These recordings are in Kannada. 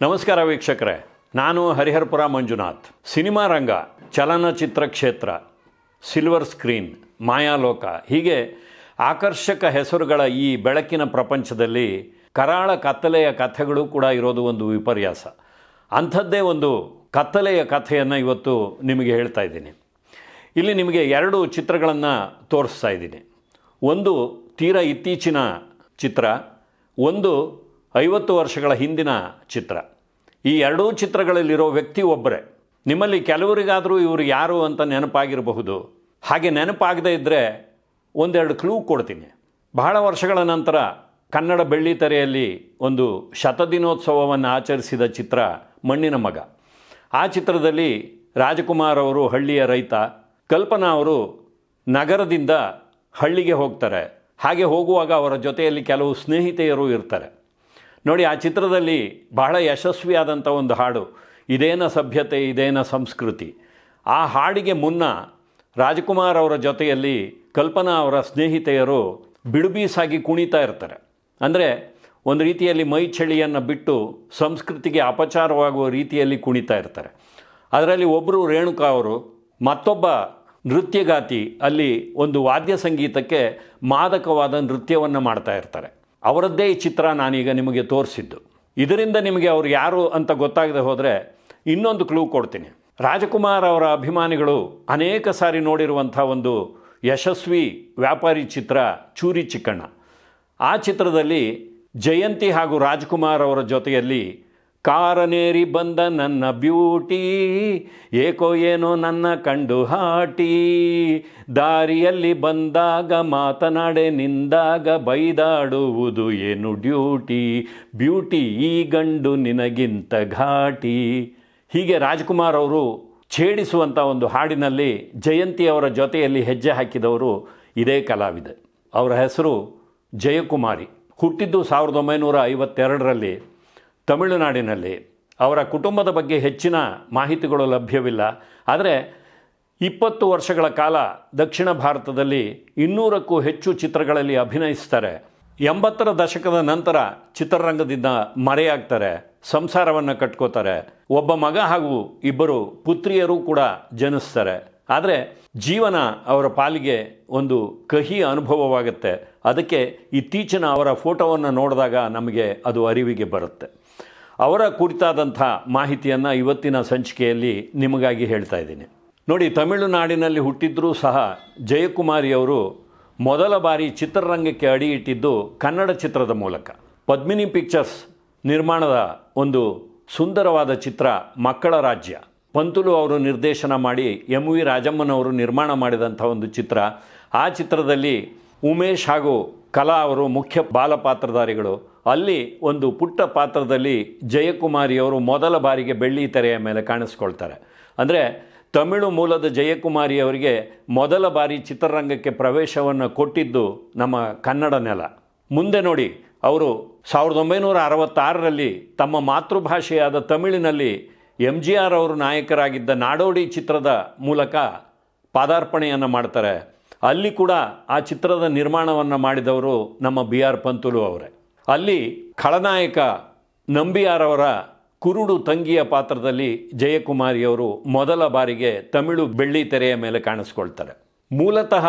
ನಮಸ್ಕಾರ ವೀಕ್ಷಕರೇ. ನಾನು ಹರಿಹರಪುರ ಮಂಜುನಾಥ್. ಸಿನಿಮಾ ರಂಗ, ಚಲನಚಿತ್ರ ಕ್ಷೇತ್ರ ಸಿಲ್ವರ್ ಸ್ಕ್ರೀನ್ ಮಾಯಾಲೋಕ ಹೀಗೆ ಆಕರ್ಷಕ ಹೆಸರುಗಳ ಈ ಬೆಳಕಿನ ಪ್ರಪಂಚದಲ್ಲಿ ಕರಾಳ ಕತ್ತಲೆಯ ಕಥೆಗಳು ಕೂಡ ಇರೋದು ಒಂದು ವಿಪರ್ಯಾಸ. ಅಂಥದ್ದೇ ಒಂದು ಕತ್ತಲೆಯ ಕಥೆಯನ್ನು ಇವತ್ತು ನಿಮಗೆ ಹೇಳ್ತಾ ಇದ್ದೀನಿ. ಇಲ್ಲಿ ನಿಮಗೆ ಎರಡು ಚಿತ್ರಗಳನ್ನು ತೋರಿಸ್ತಾ ಇದ್ದೀನಿ. ಒಂದು ತೀರ ಇತ್ತೀಚಿನ ಚಿತ್ರ, ಒಂದು ಐವತ್ತು ವರ್ಷಗಳ ಹಿಂದಿನ ಚಿತ್ರ. ಈ ಎರಡೂ ಚಿತ್ರಗಳಲ್ಲಿರೋ ವ್ಯಕ್ತಿ ಒಬ್ಬರೇ. ನಿಮ್ಮಲ್ಲಿ ಕೆಲವರಿಗಾದರೂ ಇವರು ಯಾರು ಅಂತ ನೆನಪಾಗಿರಬಹುದು. ಹಾಗೆ ನೆನಪಾಗದೇ ಇದ್ದರೆ ಒಂದೆರಡು ಕ್ಲೂ ಕೊಡ್ತೀನಿ. ಬಹಳ ವರ್ಷಗಳ ನಂತರ ಕನ್ನಡ ಬೆಳ್ಳಿತೆರೆಯಲ್ಲಿ ಒಂದು ಶತದಿನೋತ್ಸವವನ್ನು ಆಚರಿಸಿದ ಚಿತ್ರ ಮಣ್ಣಿನ ಮಗ. ಆ ಚಿತ್ರದಲ್ಲಿ ರಾಜಕುಮಾರ್ ಅವರು ಹಳ್ಳಿಯ ರೈತ, ಕಲ್ಪನಾ ಅವರು ನಗರದಿಂದ ಹಳ್ಳಿಗೆ ಹೋಗ್ತಾರೆ. ಹಾಗೆ ಹೋಗುವಾಗ ಅವರ ಜೊತೆಯಲ್ಲಿ ಕೆಲವು ಸ್ನೇಹಿತೆಯರು ಇರ್ತಾರೆ. ನೋಡಿ, ಆ ಚಿತ್ರದಲ್ಲಿ ಬಹಳ ಯಶಸ್ವಿಯಾದಂಥ ಒಂದು ಹಾಡು. ಇದೇನ ಸಭ್ಯತೆ, ಇದೇನ ಸಂಸ್ಕೃತಿ. ಆ ಹಾಡಿಗೆ ಮುನ್ನ ರಾಜಕುಮಾರ್ ಅವರ ಜೊತೆಯಲ್ಲಿ ಕಲ್ಪನಾ ಅವರ ಸ್ನೇಹಿತೆಯರು ಬಿಡುಬೀಸಾಗಿ ಕುಣಿತಾ ಇರ್ತಾರೆ. ಅಂದರೆ ಒಂದು ರೀತಿಯಲ್ಲಿ ಮೈ ಚಳಿಯನ್ನು ಬಿಟ್ಟು ಸಂಸ್ಕೃತಿಗೆ ಅಪಚಾರವಾಗುವ ರೀತಿಯಲ್ಲಿ ಕುಣಿತಾ ಇರ್ತಾರೆ. ಅದರಲ್ಲಿ ಒಬ್ಬರು ರೇಣುಕಾ ಅವರು, ಮತ್ತೊಬ್ಬ ನೃತ್ಯಗಾತಿ ಅಲ್ಲಿ ಒಂದು ವಾದ್ಯ ಸಂಗೀತಕ್ಕೆ ಮಾದಕವಾದ ನೃತ್ಯವನ್ನು ಮಾಡ್ತಾ ಇರ್ತಾರೆ. ಅವರದ್ದೇ ಈ ಚಿತ್ರ ನಾನೀಗ ನಿಮಗೆ ತೋರಿಸಿದ್ದು. ಇದರಿಂದ ನಿಮಗೆ ಅವರು ಯಾರು ಅಂತ ಗೊತ್ತಾಗದೆ ಹೋದರೆ ಇನ್ನೊಂದು ಕ್ಲೂ ಕೊಡ್ತೀನಿ. ರಾಜಕುಮಾರ್ ಅವರ ಅಭಿಮಾನಿಗಳು ಅನೇಕ ಸಾರಿ ನೋಡಿರುವಂಥ ಒಂದು ಯಶಸ್ವಿ ವ್ಯಾಪಾರಿ ಚಿತ್ರ ಚೂರಿ ಚಿಕ್ಕಣ್ಣ. ಆ ಚಿತ್ರದಲ್ಲಿ ಜಯಂತಿ ಹಾಗೂ ರಾಜ್ಕುಮಾರ್ ಅವರ ಜೊತೆಯಲ್ಲಿ ಕಾರನೇರಿ ಬಂದ ನನ್ನ ಬ್ಯೂಟಿ, ಏಕೋ ಏನೋ ನನ್ನ ಕಂಡು ಹಾಟಿ. ದಾರಿಯಲ್ಲಿ ಬಂದಾಗ ಮಾತನಾಡೆ, ನಿಂದಾಗ ಬೈದಾಡುವುದು ಏನು ಡ್ಯೂಟಿ? ಬ್ಯೂಟಿ ಈ ಗಂಡು ನಿನಗಿಂತ ಘಾಟಿ. ಹೀಗೆ ರಾಜ್ಕುಮಾರ್ ಅವರು ಛೇಡಿಸುವಂಥ ಒಂದು ಹಾಡಿನಲ್ಲಿ ಜಯಂತಿ ಅವರ ಜೊತೆಯಲ್ಲಿ ಹೆಜ್ಜೆ ಹಾಕಿದವರು ಇದೇ ಕಲಾವಿದೆ. ಅವರ ಹೆಸರು ಜಯಕುಮಾರಿ. ಹುಟ್ಟಿದ್ದು ಸಾವಿರದ ಒಂಬೈನೂರ ಐವತ್ತೆರಡರಲ್ಲಿ ತಮಿಳುನಾಡಿನಲ್ಲಿ ಅವರ ಕುಟುಂಬದ ಬಗ್ಗೆ ಹೆಚ್ಚಿನ ಮಾಹಿತಿಗಳು ಲಭ್ಯವಿಲ್ಲ. ಆದರೆ ಇಪ್ಪತ್ತು ವರ್ಷಗಳ ಕಾಲ ದಕ್ಷಿಣ ಭಾರತದಲ್ಲಿ ಇನ್ನೂರಕ್ಕೂ ಹೆಚ್ಚು ಚಿತ್ರಗಳಲ್ಲಿ ಅಭಿನಯಿಸ್ತಾರೆ. ಎಂಬತ್ತರ ದಶಕದ ನಂತರ ಚಿತ್ರರಂಗದಿಂದ ಮರೆಯಾಗ್ತಾರೆ, ಸಂಸಾರವನ್ನು ಕಟ್ಕೋತಾರೆ. ಒಬ್ಬ ಮಗ ಹಾಗೂ ಇಬ್ಬರು ಪುತ್ರಿಯರು ಕೂಡ ಜನಿಸ್ತಾರೆ. ಆದರೆ ಜೀವನ ಅವರ ಪಾಲಿಗೆ ಒಂದು ಕಹಿ ಅನುಭವವಾಗುತ್ತೆ. ಅದಕ್ಕೆ ಇತ್ತೀಚಿನ ಅವರ ಫೋಟೋವನ್ನು ನೋಡಿದಾಗ ನಮಗೆ ಅದು ಅರಿವಿಗೆ ಬರುತ್ತೆ. ಅವರ ಕುರಿತಾದಂಥ ಮಾಹಿತಿಯನ್ನು ಇವತ್ತಿನ ಸಂಚಿಕೆಯಲ್ಲಿ ನಿಮಗಾಗಿ ಹೇಳ್ತಾ ಇದ್ದೀನಿ. ನೋಡಿ, ತಮಿಳುನಾಡಿನಲ್ಲಿ ಹುಟ್ಟಿದ್ರೂ ಸಹ ಜಯಕುಮಾರಿಯವರು ಮೊದಲ ಬಾರಿ ಚಿತ್ರರಂಗಕ್ಕೆ ಅಡಿ ಇಟ್ಟಿದ್ದು ಕನ್ನಡ ಚಿತ್ರದ ಮೂಲಕ. ಪದ್ಮಿನಿ ಪಿಕ್ಚರ್ಸ್ ನಿರ್ಮಾಣದ ಒಂದು ಸುಂದರವಾದ ಚಿತ್ರ ಮಕ್ಕಳ ರಾಜ್ಯ. ಪಂತುಲು ಅವರು ನಿರ್ದೇಶನ ಮಾಡಿ, ಎಂ ವಿ ರಾಜಮ್ಮನವರು ನಿರ್ಮಾಣ ಮಾಡಿದಂಥ ಒಂದು ಚಿತ್ರ. ಆ ಚಿತ್ರದಲ್ಲಿ ಉಮೇಶ್ ಹಾಗೂ ಕಲಾ ಅವರು ಮುಖ್ಯ ಬಾಲಪಾತ್ರಧಾರಿಗಳು ಅಲ್ಲಿ ಒಂದು ಪುಟ್ಟ ಪಾತ್ರದಲ್ಲಿ ಜಯಕುಮಾರಿಯವರು ಮೊದಲ ಬಾರಿಗೆ ಬೆಳ್ಳಿ ತೆರೆಯ ಮೇಲೆ ಕಾಣಿಸ್ಕೊಳ್ತಾರೆ. ಅಂದರೆ ತಮಿಳು ಮೂಲದ ಜಯಕುಮಾರಿ ಅವರಿಗೆ ಮೊದಲ ಬಾರಿ ಚಿತ್ರರಂಗಕ್ಕೆ ಪ್ರವೇಶವನ್ನು ಕೊಟ್ಟಿದ್ದು ನಮ್ಮ ಕನ್ನಡ ನೆಲ. ಮುಂದೆ ನೋಡಿ, ಅವರು ಸಾವಿರದ ಒಂಬೈನೂರ ಅರವತ್ತಾರರಲ್ಲಿ ತಮ್ಮ ಮಾತೃಭಾಷೆಯಾದ ತಮಿಳಿನಲ್ಲಿ ಎಂ ಜಿ ಆರ್ ಅವರು ನಾಯಕರಾಗಿದ್ದ ನಾಡೋಡಿ ಚಿತ್ರದ ಮೂಲಕ ಪಾದಾರ್ಪಣೆಯನ್ನು ಮಾಡ್ತಾರೆ. ಅಲ್ಲಿ ಕೂಡ ಆ ಚಿತ್ರದ ನಿರ್ಮಾಣವನ್ನು ಮಾಡಿದವರು ನಮ್ಮ ಬಿ ಆರ್ ಪಂತುಲು ಅವರೇ. ಅಲ್ಲಿ ಖಳನಾಯಕ ನಂಬಿಯಾರವರ ಕುರುಡು ತಂಗಿಯ ಪಾತ್ರದಲ್ಲಿ ಜಯಕುಮಾರಿಯವರು ಮೊದಲ ಬಾರಿಗೆ ತಮಿಳು ಬೆಳ್ಳಿ ತೆರೆಯ ಮೇಲೆ ಕಾಣಿಸ್ಕೊಳ್ತಾರೆ. ಮೂಲತಃ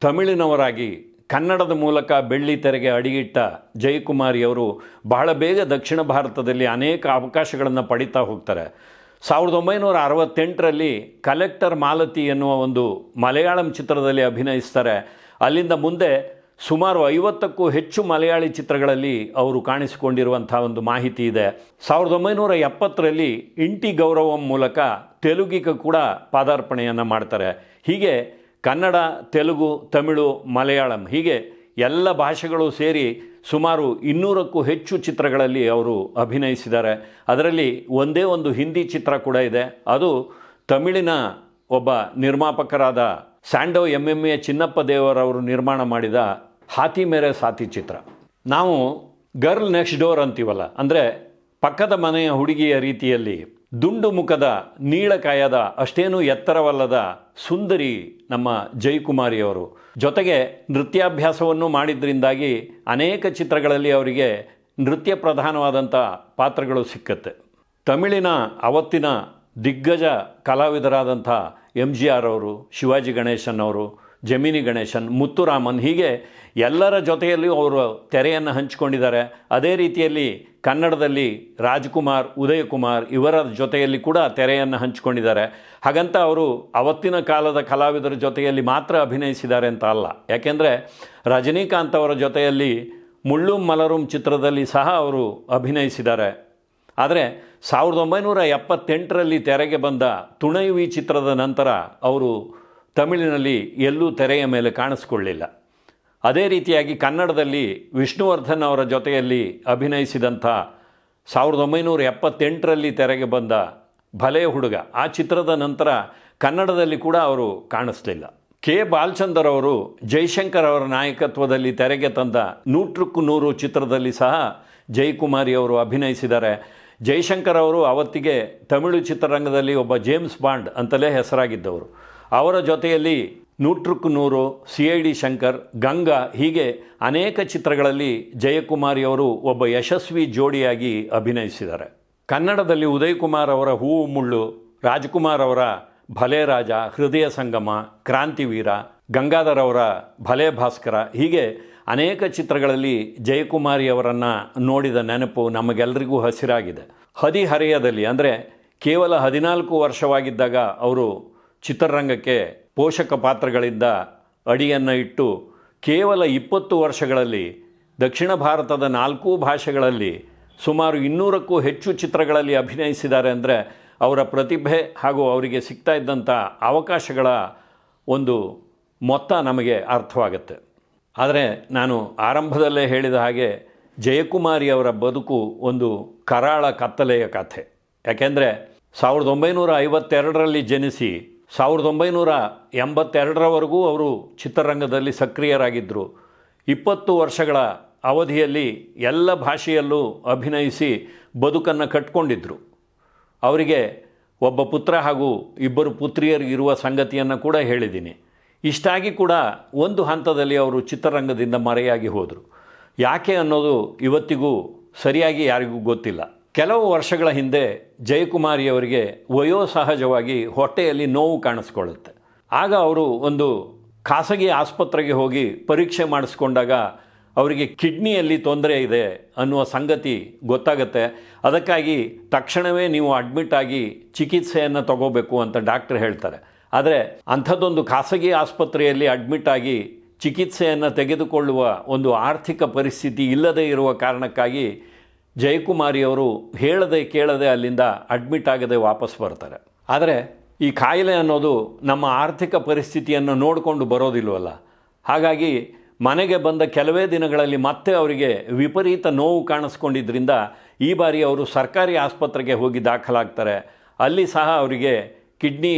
ತಮಿಳಿನವರಾಗಿ ಕನ್ನಡದ ಮೂಲಕ ಬೆಳ್ಳಿ ತೆರೆಗೆ ಅಡಿಗಿಟ್ಟ ಜಯಕುಮಾರಿಯವರು ಬಹಳ ಬೇಗ ದಕ್ಷಿಣ ಭಾರತದಲ್ಲಿ ಅನೇಕ ಅವಕಾಶಗಳನ್ನು ಪಡಿತಾ ಹೋಗ್ತಾರೆ. ಸಾವಿರದ ಒಂಬೈನೂರ ಅರವತ್ತೆಂಟರಲ್ಲಿ ಕಲೆಕ್ಟರ್ ಮಾಲತಿ ಎನ್ನುವ ಒಂದು ಮಲಯಾಳಂ ಚಿತ್ರದಲ್ಲಿ ಅಭಿನಯಿಸ್ತಾರೆ. ಅಲ್ಲಿಂದ ಮುಂದೆ ಸುಮಾರು ಐವತ್ತಕ್ಕೂ ಹೆಚ್ಚು ಮಲಯಾಳಿ ಚಿತ್ರಗಳಲ್ಲಿ ಅವರು ಕಾಣಿಸಿಕೊಂಡಿರುವಂಥ ಒಂದು ಮಾಹಿತಿ ಇದೆ. ಸಾವಿರದ ಒಂಬೈನೂರ ಎಪ್ಪತ್ತರಲ್ಲಿ ಇಂಟಿ ಗೌರವಂ ಮೂಲಕ ತೆಲುಗಿಗೆ ಕೂಡ ಪಾದಾರ್ಪಣೆಯನ್ನು ಮಾಡ್ತಾರೆ. ಹೀಗೆ ಕನ್ನಡ, ತೆಲುಗು, ತಮಿಳು, ಮಲಯಾಳಂ ಹೀಗೆ ಎಲ್ಲ ಭಾಷೆಗಳು ಸೇರಿ ಸುಮಾರು ಇನ್ನೂರಕ್ಕೂ ಹೆಚ್ಚು ಚಿತ್ರಗಳಲ್ಲಿ ಅವರು ಅಭಿನಯಿಸಿದ್ದಾರೆ. ಅದರಲ್ಲಿ ಒಂದೇ ಒಂದು ಹಿಂದಿ ಚಿತ್ರ ಕೂಡ ಇದೆ. ಅದು ತಮಿಳಿನ ಒಬ್ಬ ನಿರ್ಮಾಪಕರಾದ Sandow M M A Chinnappa ದೇವರವರು ನಿರ್ಮಾಣ ಮಾಡಿದ ಹಾತಿ ಮೇರೆ ಸಾತಿ ಚಿತ್ರ. ನಾವು ಗರ್ಲ್ ನೆಕ್ಸ್ಟ್ ಡೋರ್ ಅಂತೀವಲ್ಲ, ಅಂದರೆ ಪಕ್ಕದ ಮನೆಯ ಹುಡುಗಿಯ ರೀತಿಯಲ್ಲಿ ದುಂಡು ಮುಖದ ನೀಳಕಾಯದ ಅಷ್ಟೇನೂ ಎತ್ತರವಲ್ಲದ ಸುಂದರಿ ನಮ್ಮ ಜೈಕುಮಾರಿಯವರು ಜೊತೆಗೆ ನೃತ್ಯಾಭ್ಯಾಸವನ್ನು ಮಾಡಿದ್ರಿಂದಾಗಿ ಅನೇಕ ಚಿತ್ರಗಳಲ್ಲಿ ಅವರಿಗೆ ನೃತ್ಯ ಪ್ರಧಾನವಾದಂಥ ಪಾತ್ರಗಳು ಸಿಕ್ಕತ್ತೆ. ತಮಿಳಿನ ಅವತ್ತಿನ ದಿಗ್ಗಜ ಕಲಾವಿದರಾದಂಥ ಎಂ ಜಿ ಆರ್ ಅವರು, ಶಿವಾಜಿ ಗಣೇಶನ್ ಅವರು ಜಮಿನಿ ಗಣೇಶನ್, ಮುತ್ತುರಾಮನ್, ಹೀಗೆ ಎಲ್ಲರ ಜೊತೆಯಲ್ಲಿ ಅವರು ತೆರೆಯನ್ನು ಹಂಚಿಕೊಂಡಿದ್ದಾರೆ. ಅದೇ ರೀತಿಯಲ್ಲಿ ಕನ್ನಡದಲ್ಲಿ ರಾಜ್ಕುಮಾರ್, ಉದಯಕುಮಾರ್ ಇವರ ಜೊತೆಯಲ್ಲಿ ಕೂಡ ತೆರೆಯನ್ನು ಹಂಚಿಕೊಂಡಿದ್ದಾರೆ. ಹಾಗಂತ ಅವರು ಅವತ್ತಿನ ಕಾಲದ ಕಲಾವಿದರ ಜೊತೆಯಲ್ಲಿ ಮಾತ್ರ ಅಭಿನಯಿಸಿದ್ದಾರೆ ಅಂತ ಅಲ್ಲ. ಯಾಕೆಂದರೆ ರಜನೀಕಾಂತ್ ಅವರ ಜೊತೆಯಲ್ಲಿ ಮುಳ್ಳು ಮಲರುಂ ಚಿತ್ರದಲ್ಲಿ ಸಹ ಅವರು ಅಭಿನಯಿಸಿದ್ದಾರೆ. ಆದರೆ ಸಾವಿರದ ಒಂಬೈನೂರ ಎಪ್ಪತ್ತೆಂಟರಲ್ಲಿ ತೆರೆಗೆ ಬಂದ ತುಣೈವಿ ಚಿತ್ರದ ನಂತರ ಅವರು ತಮಿಳಿನಲ್ಲಿ ಎಲ್ಲೂ ತೆರೆಯ ಮೇಲೆ ಕಾಣಿಸ್ಕೊಳ್ಳಿಲ್ಲ. ಅದೇ ರೀತಿಯಾಗಿ ಕನ್ನಡದಲ್ಲಿ ವಿಷ್ಣುವರ್ಧನ್ ಅವರ ಜೊತೆಯಲ್ಲಿ ಅಭಿನಯಿಸಿದಂಥ ಸಾವಿರದ ಒಂಬೈನೂರ ಎಪ್ಪತ್ತೆಂಟರಲ್ಲಿ ತೆರೆಗೆ ಬಂದ ಭಲೆ ಹುಡುಗ, ಆ ಚಿತ್ರದ ನಂತರ ಕನ್ನಡದಲ್ಲಿ ಕೂಡ ಅವರು ಕಾಣಿಸ್ಲಿಲ್ಲ. ಕೆ. ಬಾಲಚಂದರ್ ಅವರು ಜೈಶಂಕರ್ ಅವರ ನಾಯಕತ್ವದಲ್ಲಿ ತೆರೆಗೆ ತಂದ ನೂಟಕ್ಕೂ ನೂರು ಚಿತ್ರದಲ್ಲಿ ಸಹ ಜಯಕುಮಾರಿ ಅವರು ಅಭಿನಯಿಸಿದ್ದಾರೆ. ಜೈಶಂಕರ್ ಅವರು ಅವತ್ತಿಗೆ ತಮಿಳು ಚಿತ್ರರಂಗದಲ್ಲಿ ಒಬ್ಬ ಜೇಮ್ಸ್ ಬಾಂಡ್ ಅಂತಲೇ ಹೆಸರಾಗಿದ್ದವರು. ಅವರ ಜೊತೆಯಲ್ಲಿ ನೂಟ್ರುಕು ನೂರು C I D Shankar, Ganga ಹೀಗೆ ಅನೇಕ ಚಿತ್ರಗಳಲ್ಲಿ ಜಯಕುಮಾರಿ ಅವರು ಒಬ್ಬ ಯಶಸ್ವಿ ಜೋಡಿಯಾಗಿ ಅಭಿನಯಿಸಿದ್ದಾರೆ. ಕನ್ನಡದಲ್ಲಿ ಉದಯ್ ಕುಮಾರ್ ಅವರ ಹೂವು ಮುಳ್ಳು, ರಾಜ್ಕುಮಾರ್ ಅವರ ಭಲೆ ರಾಜ, ಹೃದಯ ಸಂಗಮ ಕ್ರಾಂತಿವೀರ ಗಂಗಾಧರ್ ಅವರ ಭಲೆ ಭಾಸ್ಕರ ಹೀಗೆ ಅನೇಕ ಚಿತ್ರಗಳಲ್ಲಿ ಜಯಕುಮಾರಿ ಅವರನ್ನು ನೋಡಿದ ನೆನಪು ನಮಗೆಲ್ಲರಿಗೂ ಹಸಿರಾಗಿದೆ. ಹದಿಹರೆಯದಲ್ಲಿ ಅಂದರೆ ಕೇವಲ ಹದಿನಾಲ್ಕು ವರ್ಷವಾಗಿದ್ದಾಗ ಅವರು ಚಿತ್ರರಂಗಕ್ಕೆ ಪೋಷಕ ಪಾತ್ರಗಳಿಂದ ಅಡಿಯನ್ನು ಇಟ್ಟು ಕೇವಲ ಇಪ್ಪತ್ತು ವರ್ಷಗಳಲ್ಲಿ ದಕ್ಷಿಣ ಭಾರತದ ನಾಲ್ಕೂ ಭಾಷೆಗಳಲ್ಲಿ ಸುಮಾರು ಇನ್ನೂರಕ್ಕೂ ಹೆಚ್ಚು ಚಿತ್ರಗಳಲ್ಲಿ ಅಭಿನಯಿಸಿದ್ದಾರೆ ಅಂದರೆ ಅವರ ಪ್ರತಿಭೆ ಹಾಗೂ ಅವರಿಗೆ ಸಿಗ್ತಾ ಇದ್ದಂಥ ಅವಕಾಶಗಳ ಒಂದು ಮೊತ್ತ ನಮಗೆ ಅರ್ಥವಾಗುತ್ತೆ. ಆದರೆ ನಾನು ಆರಂಭದಲ್ಲೇ ಹೇಳಿದ ಹಾಗೆ ಜಯಕುಮಾರಿ ಅವರ ಬದುಕು ಒಂದು ಕರಾಳ ಕತ್ತಲೆಯ ಕಥೆ. ಯಾಕೆಂದರೆ ಸಾವಿರದ ಒಂಬೈನೂರ ಐವತ್ತೆರಡರಲ್ಲಿ ಜನಿಸಿ ಸಾವಿರದ ಒಂಬೈನೂರ ಎಂಬತ್ತೆರಡರವರೆಗೂ ಅವರು ಚಿತ್ರರಂಗದಲ್ಲಿ ಸಕ್ರಿಯರಾಗಿದ್ದರು. ಇಪ್ಪತ್ತು ವರ್ಷಗಳ ಅವಧಿಯಲ್ಲಿ ಎಲ್ಲ ಭಾಷೆಯಲ್ಲೂ ಅಭಿನಯಿಸಿ ಬದುಕನ್ನು ಕಟ್ಕೊಂಡಿದ್ದರು ಅವರಿಗೆ ಒಬ್ಬ ಪುತ್ರ ಹಾಗೂ ಇಬ್ಬರು ಪುತ್ರಿಯರಿಗಿರುವ ಸಂಗತಿಯನ್ನು ಕೂಡ ಹೇಳಿದ್ದೀನಿ. ಇಷ್ಟಾಗಿ ಕೂಡ ಒಂದು ಹಂತದಲ್ಲಿ ಅವರು ಚಿತ್ರರಂಗದಿಂದ ಮರೆಯಾಗಿ ಹೋದರು. ಯಾಕೆ ಅನ್ನೋದು ಇವತ್ತಿಗೂ ಸರಿಯಾಗಿ ಯಾರಿಗೂ ಗೊತ್ತಿಲ್ಲ. ಕೆಲವು ವರ್ಷಗಳ ಹಿಂದೆ ಜಯಕುಮಾರಿಯವರಿಗೆ ವಯೋಸಹಜವಾಗಿ ಹೊಟ್ಟೆಯಲ್ಲಿ ನೋವು ಕಾಣಿಸ್ಕೊಳ್ಳುತ್ತೆ. ಆಗ ಅವರು ಒಂದು ಖಾಸಗಿ ಆಸ್ಪತ್ರೆಗೆ ಹೋಗಿ ಪರೀಕ್ಷೆ ಮಾಡಿಸ್ಕೊಂಡಾಗ ಅವರಿಗೆ ಕಿಡ್ನಿಯಲ್ಲಿ ತೊಂದರೆ ಇದೆ ಅನ್ನುವ ಸಂಗತಿ ಗೊತ್ತಾಗುತ್ತೆ. ಅದಕ್ಕಾಗಿ ತಕ್ಷಣವೇ ನೀವು ಅಡ್ಮಿಟ್ ಆಗಿ ಚಿಕಿತ್ಸೆಯನ್ನು ತಗೋಬೇಕು ಅಂತ ಡಾಕ್ಟರ್ ಹೇಳ್ತಾರೆ. ಆದರೆ ಅಂಥದ್ದೊಂದು ಖಾಸಗಿ ಆಸ್ಪತ್ರೆಯಲ್ಲಿ ಅಡ್ಮಿಟ್ ಆಗಿ ಚಿಕಿತ್ಸೆಯನ್ನು ತೆಗೆದುಕೊಳ್ಳುವ ಒಂದು ಆರ್ಥಿಕ ಪರಿಸ್ಥಿತಿ ಇಲ್ಲದೇ ಇರುವ ಕಾರಣಕ್ಕಾಗಿ ಜಯಕುಮಾರಿ ಅವರು ಹೇಳದೆ ಕೇಳದೆ ಅಲ್ಲಿಂದ ಅಡ್ಮಿಟ್ ಆಗದೆ ವಾಪಸ್ ಬರ್ತಾರೆ. ಆದರೆ ಈ ಕಾಯಿಲೆ ಅನ್ನೋದು ನಮ್ಮ ಆರ್ಥಿಕ ಪರಿಸ್ಥಿತಿಯನ್ನು ನೋಡಿಕೊಂಡು ಬರೋದಿಲ್ವಲ್ಲ? ಹಾಗಾಗಿ ಮನೆಗೆ ಬಂದ ಕೆಲವೇ ದಿನಗಳಲ್ಲಿ ಮತ್ತೆ ಅವರಿಗೆ ವಿಪರೀತ ನೋವು ಕಾಣಿಸ್ಕೊಂಡಿದ್ದರಿಂದ ಈ ಬಾರಿ ಅವರು ಸರ್ಕಾರಿ ಆಸ್ಪತ್ರೆಗೆ ಹೋಗಿ ದಾಖಲಾಗ್ತಾರೆ. ಅಲ್ಲಿ ಸಹ ಅವರಿಗೆ ಕಿಡ್ನಿ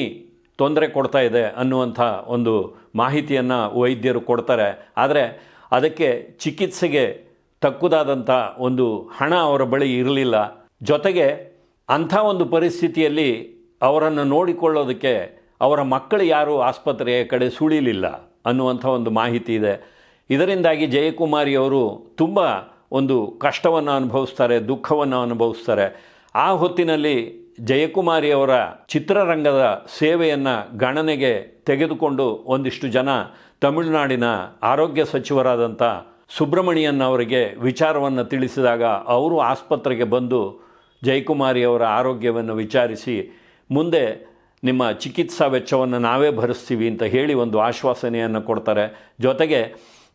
ತೊಂದರೆ ಕೊಡ್ತಾ ಇದೆ ಅನ್ನುವಂಥ ಒಂದು ಮಾಹಿತಿಯನ್ನು ವೈದ್ಯರು ಕೊಡ್ತಾರೆ. ಆದರೆ ಅದಕ್ಕೆ ಚಿಕಿತ್ಸೆಗೆ ತಕ್ಕುದಾದಂಥ ಒಂದು ಹಣ ಅವರ ಬಳಿ ಇರಲಿಲ್ಲ. ಜೊತೆಗೆ ಅಂಥ ಒಂದು ಪರಿಸ್ಥಿತಿಯಲ್ಲಿ ಅವರನ್ನು ನೋಡಿಕೊಳ್ಳೋದಕ್ಕೆ ಅವರ ಮಕ್ಕಳು ಯಾರೂ ಆಸ್ಪತ್ರೆಯ ಕಡೆ ಸುಳಿಲಿಲ್ಲ ಅನ್ನುವಂಥ ಒಂದು ಮಾಹಿತಿ ಇದೆ. ಇದರಿಂದಾಗಿ ಜಯಕುಮಾರಿ ಅವರು ತುಂಬ ಒಂದು ಕಷ್ಟವನ್ನು ಅನುಭವಿಸ್ತಾರೆ, ದುಃಖವನ್ನು ಅನುಭವಿಸ್ತಾರೆ. ಆ ಹೊತ್ತಿನಲ್ಲಿ ಜಯಕುಮಾರಿ ಅವರ ಚಿತ್ರರಂಗದ ಸೇವೆಯನ್ನು ಗಣನೆಗೆ ತೆಗೆದುಕೊಂಡು ಒಂದಿಷ್ಟು ಜನ ತಮಿಳುನಾಡಿನ ಆರೋಗ್ಯ ಸಚಿವರಾದಂಥ ಸುಬ್ರಹ್ಮಣಿಯನ್ ಅವರಿಗೆ ವಿಚಾರವನ್ನು ತಿಳಿಸಿದಾಗ ಅವರು ಆಸ್ಪತ್ರೆಗೆ ಬಂದು ಜಯಕುಮಾರಿ ಅವರ ಆರೋಗ್ಯವನ್ನು ವಿಚಾರಿಸಿ, ಮುಂದೆ ನಿಮ್ಮ ಚಿಕಿತ್ಸಾ ವೆಚ್ಚವನ್ನು ನಾವೇ ಭರಿಸ್ತೀವಿ ಅಂತ ಹೇಳಿ ಒಂದು ಆಶ್ವಾಸನೆಯನ್ನು ಕೊಡ್ತಾರೆ. ಜೊತೆಗೆ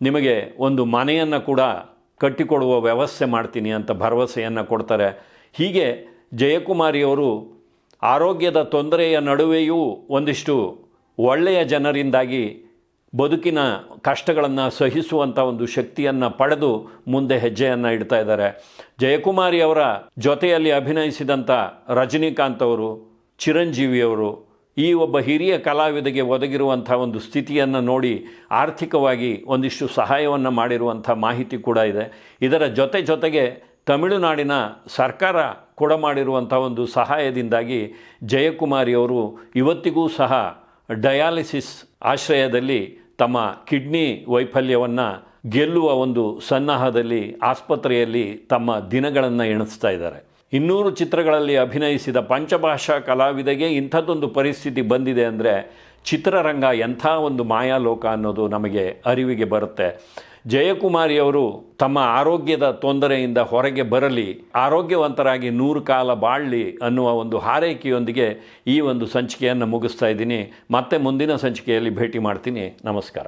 ನಿಮಗೆ ಒಂದು ಮನೆಯನ್ನು ಕೂಡ ಕಟ್ಟಿಕೊಡುವ ವ್ಯವಸ್ಥೆ ಮಾಡ್ತೀನಿ ಅಂತ ಭರವಸೆಯನ್ನು ಕೊಡ್ತಾರೆ. ಹೀಗೆ ಜಯಕುಮಾರಿಯವರು ಆರೋಗ್ಯದ ತೊಂದರೆಯ ನಡುವೆಯೂ ಒಂದಿಷ್ಟು ಒಳ್ಳೆಯ ಜನರಿಂದಾಗಿ ಬದುಕಿನ ಕಷ್ಟಗಳನ್ನು ಸಹಿಸುವಂಥ ಒಂದು ಶಕ್ತಿಯನ್ನು ಪಡೆದು ಮುಂದೆ ಹೆಜ್ಜೆಯನ್ನು ಇಡ್ತಾ ಇದ್ದಾರೆ. ಜಯಕುಮಾರಿ ಅವರ ಜೊತೆಯಲ್ಲಿ ಅಭಿನಯಿಸಿದಂಥ ರಜನಿಕಾಂತ್ ಅವರು ಚಿರಂಜೀವಿಯವರು ಈ ಒಬ್ಬ ಹಿರಿಯ ಕಲಾವಿದಗೆ ಒದಗಿರುವಂಥ ಒಂದು ಸ್ಥಿತಿಯನ್ನು ನೋಡಿ ಆರ್ಥಿಕವಾಗಿ ಒಂದಿಷ್ಟು ಸಹಾಯವನ್ನು ಮಾಡಿರುವಂಥ ಮಾಹಿತಿ ಕೂಡ ಇದೆ. ಇದರ ಜೊತೆ ಜೊತೆಗೆ ತಮಿಳುನಾಡಿನ ಸರ್ಕಾರ ಕೂಡ ಮಾಡಿರುವಂಥ ಒಂದು ಸಹಾಯದಿಂದಾಗಿ ಜಯಕುಮಾರಿ ಅವರು ಇವತ್ತಿಗೂ ಸಹ ಡಯಾಲಿಸಿಸ್ ಆಶ್ರಯದಲ್ಲಿ ತಮ್ಮ ಕಿಡ್ನಿ ವೈಫಲ್ಯವನ್ನು ಗೆಲ್ಲುವ ಒಂದು ಸನ್ನಾಹದಲ್ಲಿ, ಆಸ್ಪತ್ರೆಯಲ್ಲಿ ತಮ್ಮ ದಿನಗಳನ್ನು ಎಣಿಸ್ತಾ ಇದ್ದಾರೆ. ಇನ್ನೂರು ಚಿತ್ರಗಳಲ್ಲಿ ಅಭಿನಯಿಸಿದ ಪಂಚಭಾಷಾ ಕಲಾವಿದಗೆ ಇಂಥದ್ದೊಂದು ಪರಿಸ್ಥಿತಿ ಬಂದಿದೆ ಅಂದರೆ ಚಿತ್ರರಂಗ ಎಂಥ ಒಂದು ಮಾಯಾಲೋಕ ಅನ್ನೋದು ನಮಗೆ ಅರಿವಿಗೆ ಬರುತ್ತೆ. ಜಯಕುಮಾರಿಯವರು ತಮ್ಮ ಆರೋಗ್ಯದ ತೊಂದರೆಯಿಂದ ಹೊರಗೆ ಬರಲಿ, ಆರೋಗ್ಯವಂತರಾಗಿ ನೂರು ಕಾಲ ಬಾಳಲಿ ಅನ್ನುವ ಒಂದು ಹಾರೈಕೆಯೊಂದಿಗೆ ಈ ಒಂದು ಸಂಚಿಕೆಯನ್ನು ಮುಗಿಸ್ತಾ ಇದ್ದೀನಿ. ಮತ್ತೆ ಮುಂದಿನ ಸಂಚಿಕೆಯಲ್ಲಿ ಭೇಟಿ ಮಾಡ್ತೀನಿ. ನಮಸ್ಕಾರ.